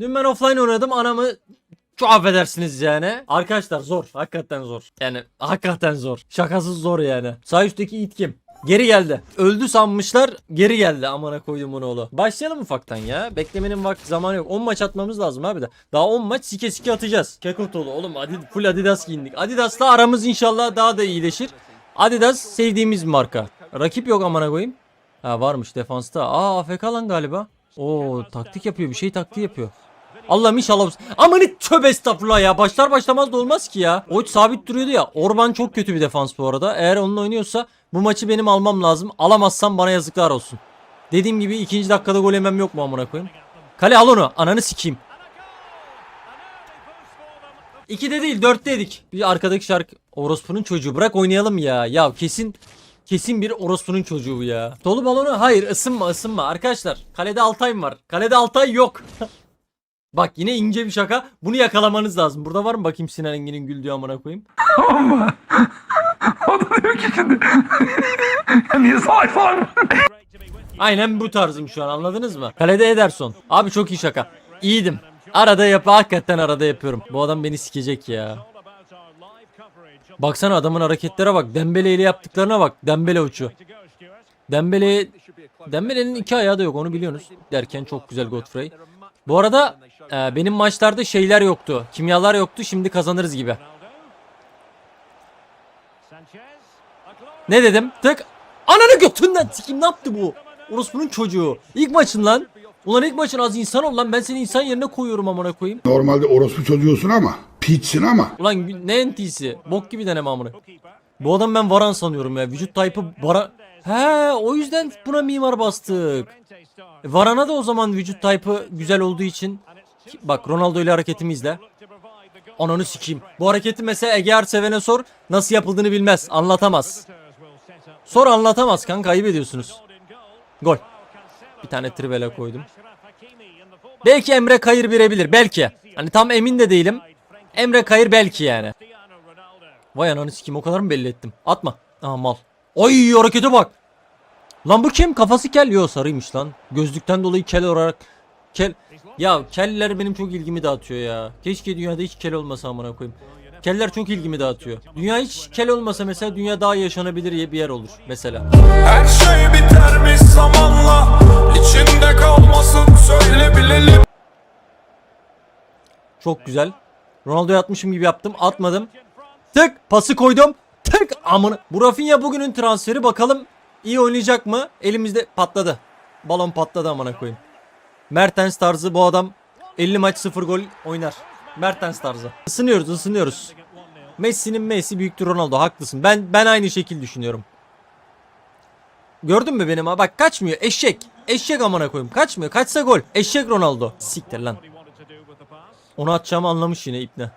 Dün ben offline oynadım anamı çok affedersiniz yani. Arkadaşlar zor. Hakikaten zor. Yani hakikaten zor. Şakasız zor yani. Sağ üstteki it kim? Geri geldi. Öldü sanmışlar. Geri geldi. Amına koydum bunu oğlu. Başlayalım ufaktan ya. Beklemenin vakti zamanı yok. 10 maç atmamız lazım abi de. Daha 10 maç sike sike atacağız. Kekotolu oğlum Adid full Adidas giyindik. Adidas'la aramız inşallah daha da iyileşir. Adidas sevdiğimiz marka. Rakip yok amına koyayım. Ha varmış defansta. Aa AFK lan galiba. Oo taktik yapıyor. Bir şey taktiği yapıyor. Allah'ım inşallah. Aman hiç tövbe estağfurullah ya. Başlar başlamaz da olmaz ki ya. O hiç sabit duruyordu ya. Orban çok kötü bir defans bu arada. Eğer onunla oynuyorsa bu maçı benim almam lazım. Alamazsam bana yazıklar olsun. Dediğim gibi ikinci dakikada gol yemem yok mu amına koyayım. Kale al onu. Ananı sikeyim. 2'de değil 4'teydik. Bir arkadaki şarkı orospunun çocuğu. Bırak oynayalım ya. Ya kesin kesin bir orospunun çocuğu bu ya. Dolu balonu hayır ısınma ısınma. Arkadaşlar kalede Altay var. Kalede Altay yok. Bak yine ince bir şaka. Bunu yakalamanız lazım. Burada var mı bakayım Sinan Engin'in güldüğü amına koyayım. Ama o da diyor ki şimdi niye salak falan Aynen bu tarzım şu an anladınız mı? Kalede Ederson. Abi çok iyi şaka. İyiydim. Arada yap hakikaten arada yapıyorum. Bu adam beni sikecek ya. Baksana adamın hareketlere bak. Dembele ile yaptıklarına bak. Dembele uçu. Dembele Dembele'nin iki ayağı da yok onu biliyorsunuz. Derken çok güzel Godfrey. Bu arada e, benim maçlarda şeyler yoktu. Kimyalar yoktu. Şimdi kazanırız gibi. Ne dedim? Tık. Ananı götünden sikim ne yaptı bu? Orospu'nun çocuğu. İlk maçın lan. Ulan ilk maçın az insan ol lan. Ben seni insan yerine koyuyorum amına koyayım. Normalde orospu çocuğusun ama piçsin ama. Ulan ne entisi? Bok gibi deneme amına. Bu adam ben Varan sanıyorum ya. Vücut type'ı Varan... He o yüzden buna mimar bastık. E, Varan'a da o zaman vücut type'ı güzel olduğu için... Bak Ronaldo ile hareketimi izle. Ananı sikeyim. Bu hareketi mesela Ege Arseven'e sor. Nasıl yapıldığını bilmez. Anlatamaz. Sor anlatamaz kanka ayıp ediyorsunuz. Gol. Bir tane trivela koydum. Belki Emre Kayır birebilir. Belki. Hani tam emin de değilim. Emre Kayır belki yani. Vay ananı sikeyim o kadar mı belli ettim? Atma. Aa mal. Ay harekete bak. Lan bu kim? Kafası kel. Yo sarıymış lan. Gözlükten dolayı kel olarak. Kel. Ya keller benim çok ilgimi dağıtıyor ya. Keşke dünyada hiç kel olmasa amına koyayım. Keller çok ilgimi dağıtıyor. Dünya hiç kel olmasa mesela dünya daha yaşanabilir bir yer olur mesela. Her şey bitermiş zamanla İçinde kalmasın söyle bilelim Çok güzel. Ronaldo'ya atmışım gibi yaptım. Atmadım. Tık pası koydum. Tık amına. Bu Rafinha bugünün transferi bakalım iyi oynayacak mı? Elimizde patladı. Balon patladı amına koyayım. Mertens tarzı bu adam 50 maç 0 gol oynar. Mertens tarzı. Isınıyoruz ısınıyoruz. Messi'nin Messi büyüktür Ronaldo haklısın. Ben ben aynı şekil düşünüyorum. Gördün mü benim ha? Bak kaçmıyor. Eşek. Eşek amına koyayım. Kaçmıyor. Kaçsa gol. Eşek Ronaldo. Siktir lan. Onu atacağımı anlamış yine İbne.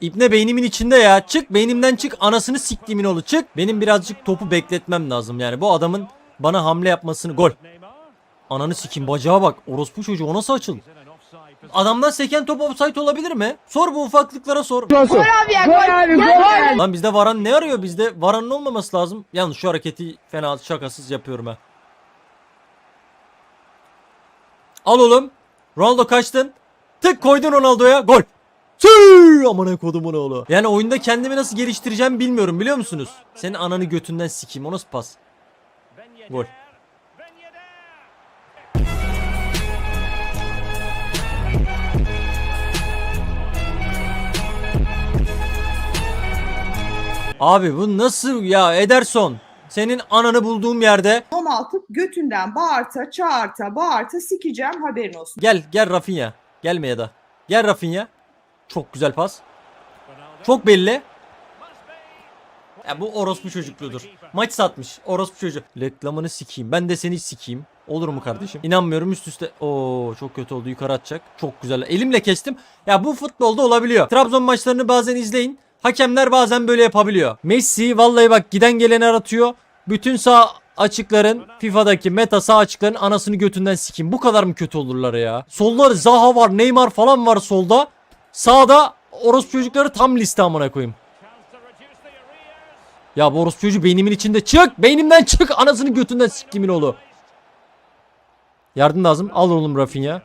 İbne beynimin içinde ya. Çık beynimden çık. Anasını siktiğimin oğlu çık. Benim birazcık topu bekletmem lazım yani. Bu adamın bana hamle yapmasını gol. Ananı sikeyim bacağa bak. Orospu çocuğu o nasıl açıldı? Adamdan seken top offside olabilir mi? Sor bu ufaklıklara sor. Lan bizde Varan ne arıyor? Bizde Varan'ın olmaması lazım. Yalnız şu hareketi fena şakasız yapıyorum ha. Al oğlum. Ronaldo kaçtın. Tık koydun Ronaldo'ya. Gol. Tüy! Amına kodumun oğlu. Yani oyunda kendimi nasıl geliştireceğim bilmiyorum biliyor musunuz? Senin ananı götünden sikeyim. O nasıl pas? Gol. Abi bu nasıl ya Ederson? Senin ananı bulduğum yerde. domaltıp götünden bağırta, çağırta, bağırta sikeceğim haberin olsun. Gel gel Rafinha. Gelme ya da. Gel Rafinha. Çok güzel pas. Çok belli. Ya bu orospu çocukluğudur. Maç satmış. Orospu çocuğu. Reklamını sikeyim. Ben de seni sikeyim. Olur mu kardeşim? İnanmıyorum üst üste. Oo çok kötü oldu. Yukarı atacak. Çok güzel. Elimle kestim. Ya bu futbolda olabiliyor. Trabzon maçlarını bazen izleyin. Hakemler bazen böyle yapabiliyor. Messi vallahi bak giden geleni aratıyor. Bütün sağ açıkların FIFA'daki meta sağ açıkların anasını götünden sikeyim. Bu kadar mı kötü olurlar ya? Solda Zaha var, Neymar falan var solda. Sağda orospu çocukları tam liste amına koyayım. Ya bu orospu çocuğu beynimin içinde çık. Beynimden çık. Anasını götünden sikimin oğlu. Yardım lazım. Al oğlum Rafinha.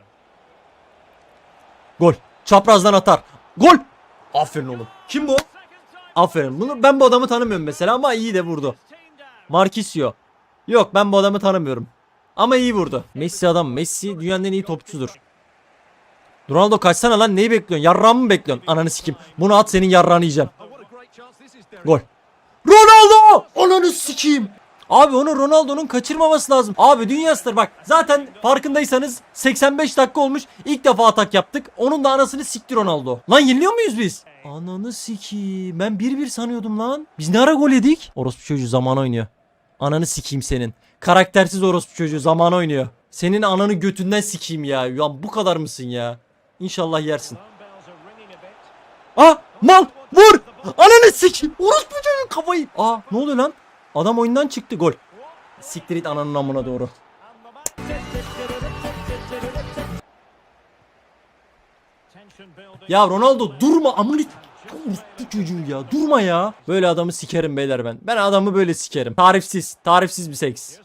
Gol. Çaprazdan atar. Gol. Aferin oğlum. Kim bu? Aferin. Bunu ben bu adamı tanımıyorum mesela ama iyi de vurdu. Marquisio. Yok ben bu adamı tanımıyorum. Ama iyi vurdu. Messi adam. Messi dünyanın en iyi topçusudur. Ronaldo kaçsana lan neyi bekliyorsun? Yarrağımı mı bekliyorsun? Ananı sikim. Bunu at senin yarrağını yiyeceğim. Gol. Ronaldo! Ananı sikeyim. Abi onu Ronaldo'nun kaçırmaması lazım. Abi dünya starı bak. Zaten farkındaysanız 85 dakika olmuş. İlk defa atak yaptık. Onun da anasını sikti Ronaldo. Lan yeniliyor muyuz biz? Ananı sikeyim. Ben 1-1 sanıyordum lan. Biz ne ara gol yedik? Orospu çocuğu zaman oynuyor. Ananı sikeyim senin. Karaktersiz orospu çocuğu zaman oynuyor. Senin ananı götünden sikeyim ya. Ya bu kadar mısın ya? İnşallah yersin. Ah mal vur. Ananı sikeyim. Orospu çocuğu kafayı. Aa ne oluyor lan? Adam oyundan çıktı gol. Siktir it ananın amına doğru. Ya Ronaldo durma amına bu çocuğu ya durma ya. Böyle adamı sikerim beyler ben. Ben adamı böyle sikerim. Tarifsiz, tarifsiz bir seks.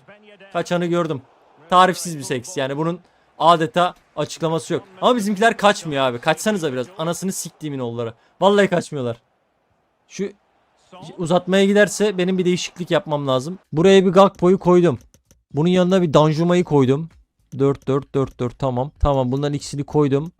Kaçanı gördüm. Tarifsiz bir seks. Yani bunun adeta açıklaması yok. Ama bizimkiler kaçmıyor abi. Kaçsanıza biraz. Anasını siktiğimin oğulları. Vallahi kaçmıyorlar. Şu uzatmaya giderse benim bir değişiklik yapmam lazım. Buraya bir Gakpo'yu koydum. Bunun yanına bir Danjuma'yı koydum. 4 4 4 4 tamam. Tamam bunların ikisini koydum.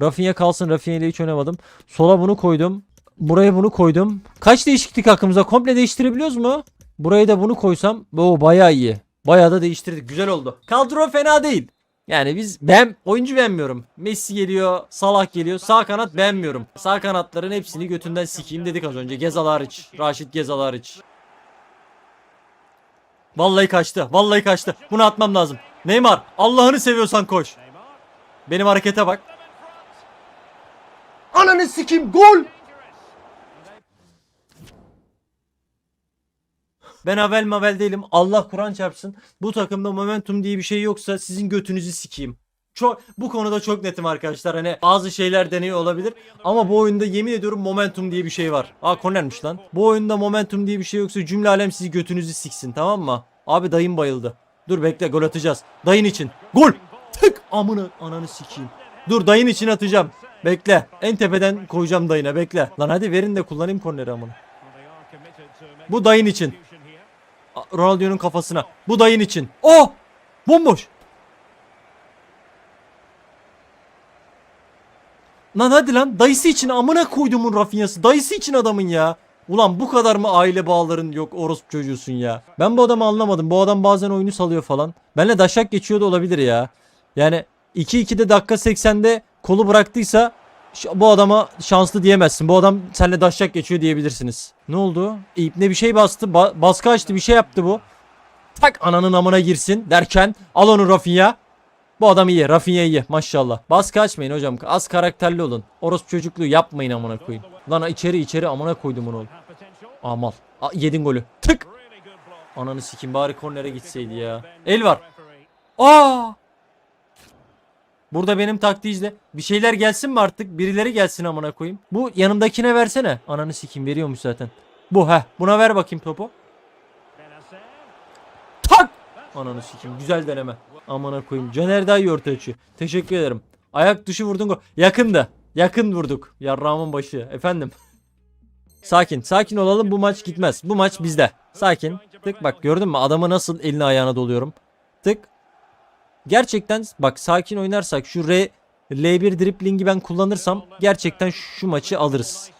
Rafinha kalsın. Rafinha ile hiç oynamadım. Sola bunu koydum. Buraya bunu koydum. Kaç değişiklik hakkımızda? Komple değiştirebiliyoruz mu? Buraya da bunu koysam. O bayağı iyi. Bayağı da değiştirdik. Güzel oldu. Kadro fena değil. Yani biz ben oyuncu beğenmiyorum. Messi geliyor, Salah geliyor. Sağ kanat beğenmiyorum. Sağ kanatların hepsini götünden sikeyim dedik az önce. Gezal hariç. Raşit Gezal hariç. Vallahi kaçtı. Vallahi kaçtı. Bunu atmam lazım. Neymar Allah'ını seviyorsan koş. Benim harekete bak. Ananı sikeyim gol. Ben havel mavel değilim. Allah Kur'an çarpsın. Bu takımda momentum diye bir şey yoksa sizin götünüzü sikeyim. Çok bu konuda çok netim arkadaşlar. Hani bazı şeyler deniyor olabilir ama bu oyunda yemin ediyorum momentum diye bir şey var. Aa kornermiş lan. Bu oyunda momentum diye bir şey yoksa cümle alem sizi götünüzü siksin tamam mı? Abi dayım bayıldı. Dur bekle gol atacağız. Dayın için. Gol. Tık amını ananı sikeyim. Dur dayın için atacağım. Bekle. En tepeden koyacağım dayına bekle. Lan hadi verin de kullanayım korneri amını. Bu dayın için. Ronaldinho'nun kafasına. Bu dayın için. Oh! Bomboş. Lan hadi lan dayısı için amına koydumun Rafinha'sı. Dayısı için adamın ya. Ulan bu kadar mı aile bağların yok orospu çocuğusun ya. Ben bu adamı anlamadım. Bu adam bazen oyunu salıyor falan. Benle daşak geçiyor da olabilir ya. Yani 2-2'de dakika 80'de kolu bıraktıysa bu adama şanslı diyemezsin. Bu adam seninle daşak geçiyor diyebilirsiniz. Ne oldu? İp ne bir şey bastı. Ba- baskı açtı bir şey yaptı bu. Tak ananın amına girsin derken al onu Rafinha. Bu adam iyi. Rafinha iyi. Maşallah. Baskı açmayın hocam. Az karakterli olun. Orospu çocukluğu yapmayın amına koyayım. Lan içeri içeri amına koydum onu. Amal. A, yedin golü. Tık. Ananı sikim bari kornere gitseydi ya. El var. Aa! Burada benim taktiği. Bir şeyler gelsin mi artık? Birileri gelsin amına koyayım. Bu yanımdakine versene. Ananı sikim veriyormuş zaten. Bu ha. Buna ver bakayım topu. Tak! Ananı sikim. Güzel deneme. Amına koyayım. Caner daha iyi orta açıyor. Teşekkür ederim. Ayak dışı vurdun gol. Yakındı. Yakın vurduk. Yarrağımın başı. Efendim. Sakin. Sakin olalım. Bu maç gitmez. Bu maç bizde. Sakin. Tık bak gördün mü? Adamı nasıl eline ayağına doluyorum. Tık. Gerçekten bak sakin oynarsak şu R L1 driplingi ben kullanırsam gerçekten şu maçı alırız.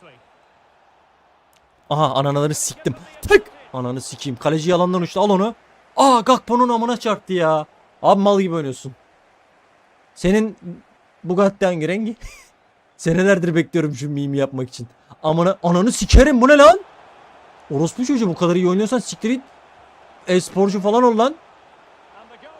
Aha ananaları siktim. Tık. Ananı sikeyim. Kaleci yalandan uçtu. Al onu. Aa Gakpo'nun amına çarptı ya. Abi mal gibi oynuyorsun. Senin Bugatti hangi rengi? Senelerdir bekliyorum şu mimi yapmak için. Amına ananı sikerim bu ne lan? Orospu çocuğu bu kadar iyi oynuyorsan siktir it. E-sporcu falan ol lan.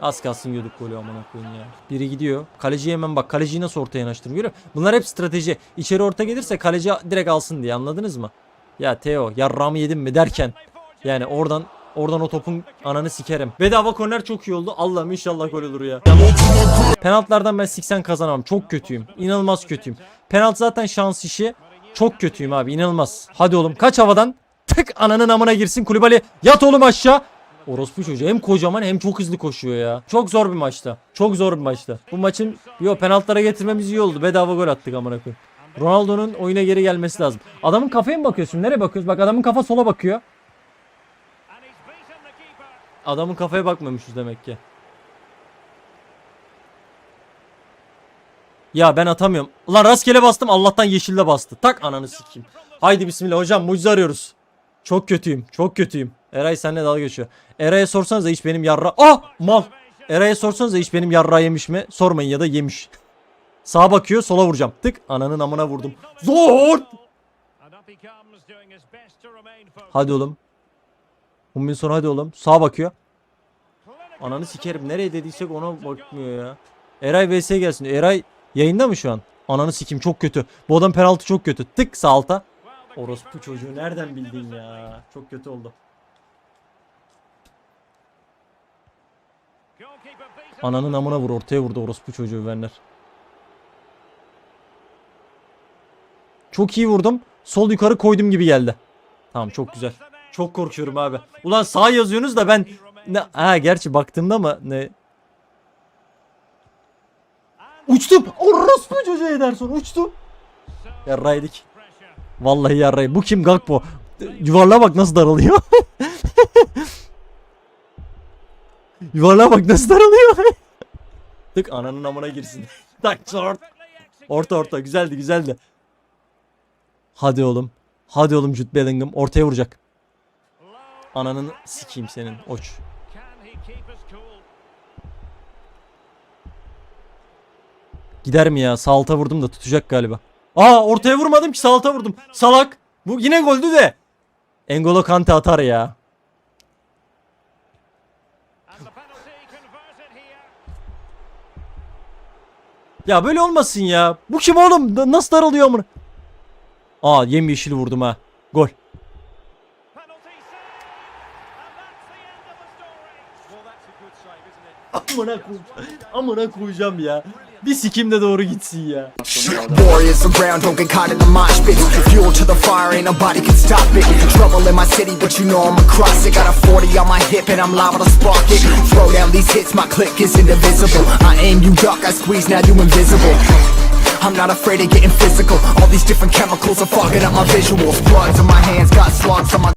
Az kalsın yiyorduk golü amına koyayım ya. Biri gidiyor. Kaleciye hemen bak. Kaleciyi nasıl ortaya yanaştırdım görüyor? Bunlar hep strateji. İçeri orta gelirse kaleci direkt alsın diye anladınız mı? Ya Teo yarrağımı yedim mi derken. Yani oradan oradan o topun ananı sikerim. Bedava korner çok iyi oldu. Allah'ım inşallah gol olur ya. Penaltılardan ben 80 kazanamam. Çok kötüyüm. İnanılmaz kötüyüm. Penaltı zaten şans işi. Çok kötüyüm abi inanılmaz. Hadi oğlum kaç havadan. Tık ananın amına girsin Kulübali. Yat oğlum aşağı. Orospu çocuğu hem kocaman hem çok hızlı koşuyor ya. Çok zor bir maçta. Çok zor bir maçta. Bu maçın yo penaltılara getirmemiz iyi oldu. Bedava gol attık amına. Ronaldo'nun oyuna geri gelmesi lazım. Adamın kafaya mı bakıyorsun? Nereye bakıyorsun? Bak adamın kafa sola bakıyor. Adamın kafaya bakmamışız demek ki. Ya ben atamıyorum. Ulan rastgele bastım Allah'tan yeşilde bastı. Tak ananı sikeyim. Haydi bismillah hocam mucize arıyoruz. Çok kötüyüm. Çok kötüyüm. Eray seninle dalga geçiyor. Eray'a sorsanız hiç benim yarra... Ah mal. Eray'a sorsanız hiç benim yarra yemiş mi? Sormayın ya da yemiş. Sağa bakıyor sola vuracağım. Tık ananın amına vurdum. Zor. Hadi oğlum. Hummin sonra hadi oğlum. Sağa bakıyor. Ananı sikerim. Nereye dediysek ona bakmıyor ya. Eray vs gelsin. Eray yayında mı şu an? Ananı sikim çok kötü. Bu adam penaltı çok kötü. Tık sağ alta. Orospu çocuğu nereden bildin ya? Çok kötü oldu. Ananın amına vur ortaya vurdu orospu çocuğu Werner. Çok iyi vurdum. Sol yukarı koydum gibi geldi. Tamam çok güzel. Çok korkuyorum abi. Ulan sağ yazıyorsunuz da ben ne ha gerçi baktığımda mı ne Uçtum. Orospu çocuğu Ederson uçtum. Yarraydık. Vallahi yarray. Bu kim Gakpo? Yuvarlığa bak nasıl daralıyor. Yuvarlığa bak nasıl daralıyor. Tık ananın amına girsin. Tak short. Orta orta güzeldi güzeldi. Hadi oğlum. Hadi oğlum Jude Bellingham ortaya vuracak. Ananın sikeyim senin oç. Gider mi ya? Sağ alta vurdum da tutacak galiba. Aa ortaya vurmadım ki sağ alta vurdum. Salak. Bu yine goldü de. Engolo Kante atar ya. Ya böyle olmasın ya. Bu kim oğlum? Da- Nasıl daralıyor amına? Aa yemyeşil vurdum ha. Gol. Amına koyacağım. Amına koyacağım ya. Bir sikim doğru gitsin ya. Warriors around, don't get caught in the mosh pit. Fuel to the fire, ain't nobody can stop it. Trouble in my city, but you know I'm across it. Got a 40 on my hip, and I'm liable to spark it. Throw down these hits, my click is indivisible. I aim, you duck, I squeeze, now you invisible. I'm not afraid of getting physical. All these different chemicals are fogging up my visuals. Bloods on my hands, got slugs on my